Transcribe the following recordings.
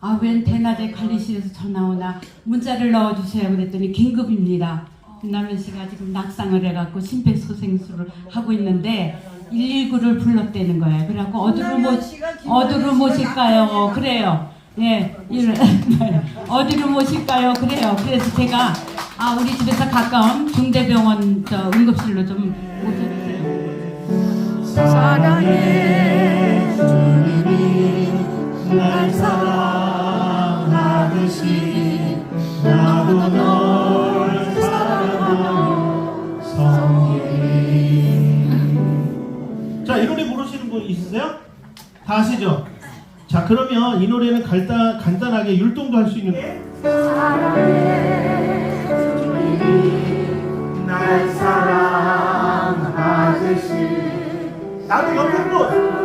아, 웬 대낮에 관리실에서 전화 오나 문자를 넣어주세요. 그랬더니 긴급입니다. 김남현 씨가 지금 낙상을 해갖고 심폐소생술을 하고 있는데 119를 불렀다는 거예요. 그래갖고 어디로 모 어디로 모실까요? 그래요. 예, 이를 어디로 모실까요? 그래요. 그래서 제가 아 우리 집에서 가까운 중대병원 저 응급실로 좀 모셔주세요. 사랑해 분 있으세요? 다 아시죠? 자, 그러면 이 노래는 간단, 간단하게 율동도 할 수 있는 날 사랑하듯이 나는 옆에 분!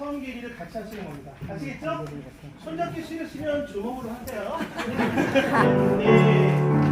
성길이를 같이 하시는 겁니다. 아시겠죠? 손잡기 싫으시면 주먹으로 하세요. 네.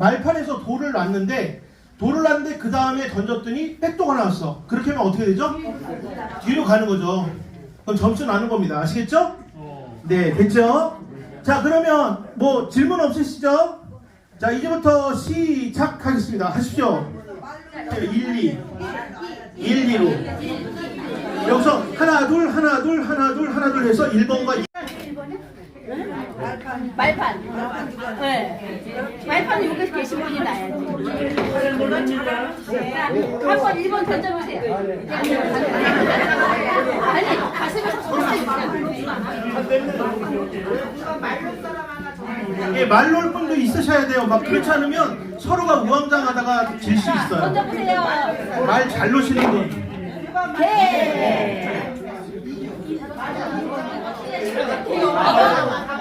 말판에서 돌을 놨는데 돌을 놨는데 그 다음에 던졌더니 백도가 나왔어. 그렇게 하면 어떻게 되죠? 뒤로 가는 거죠. 그럼 점수 나는 겁니다. 아시겠죠? 네, 됐죠? 자, 그러면 뭐 질문 없으시죠? 자, 이제부터 시작하겠습니다. 하십시오. 1, 2. 1, 2로. 여기서 하나, 둘, 하나, 둘, 하나, 둘, 하나, 둘 해서 1번과 말판. 네. 말판 여기서 계신 분이 나야지. 한번 1번 던져보세요. 아니, 가슴에서 예, 말 놓을 분도 있으셔야 돼요. 막 그렇지 않으면 서로가 우왕좌왕하다가 질 수 있어요. 던져보세요. 말 잘 놓으시는 분. 네.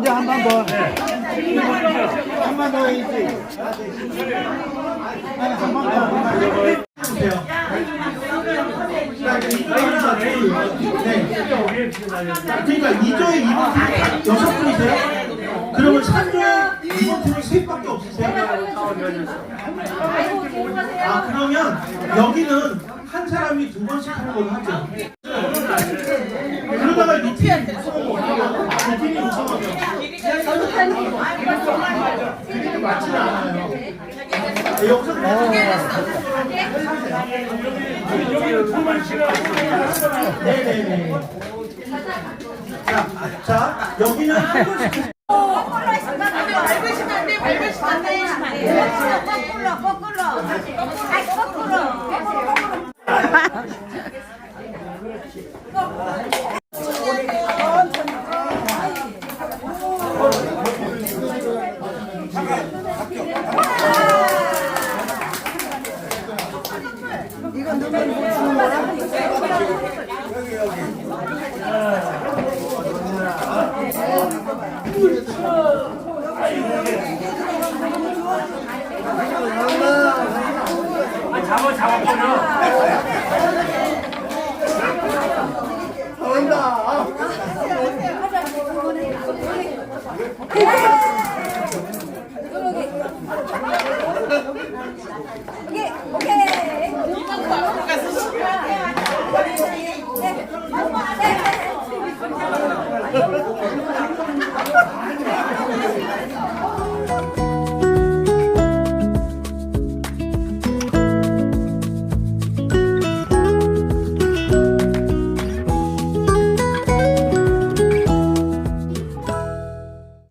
이제 한번 더. 해야지. 아니, 한번 더. 주세요. 자, 이거 하나, 둘, 셋. 그러니까 2조에 2번 팀이 여섯 분이세요? 그러면 3조에 2번 팀이 세 분밖에 없으세요? 아 그러면 여기는 한 사람이 두 번씩 하는 걸로 하죠. 그러다가 이 팀이 무서우면 어떡해요? 이 팀이 무서우면 그게 맞지는 않아요. 네, 여기서 네네네. 자, 자 여기는 한 밟으시면 안 돼, 밟으시면 안 돼. 거꾸로, 거꾸로. 아이, 거꾸로. 잡아 잡아 오케이 오케이 Come on.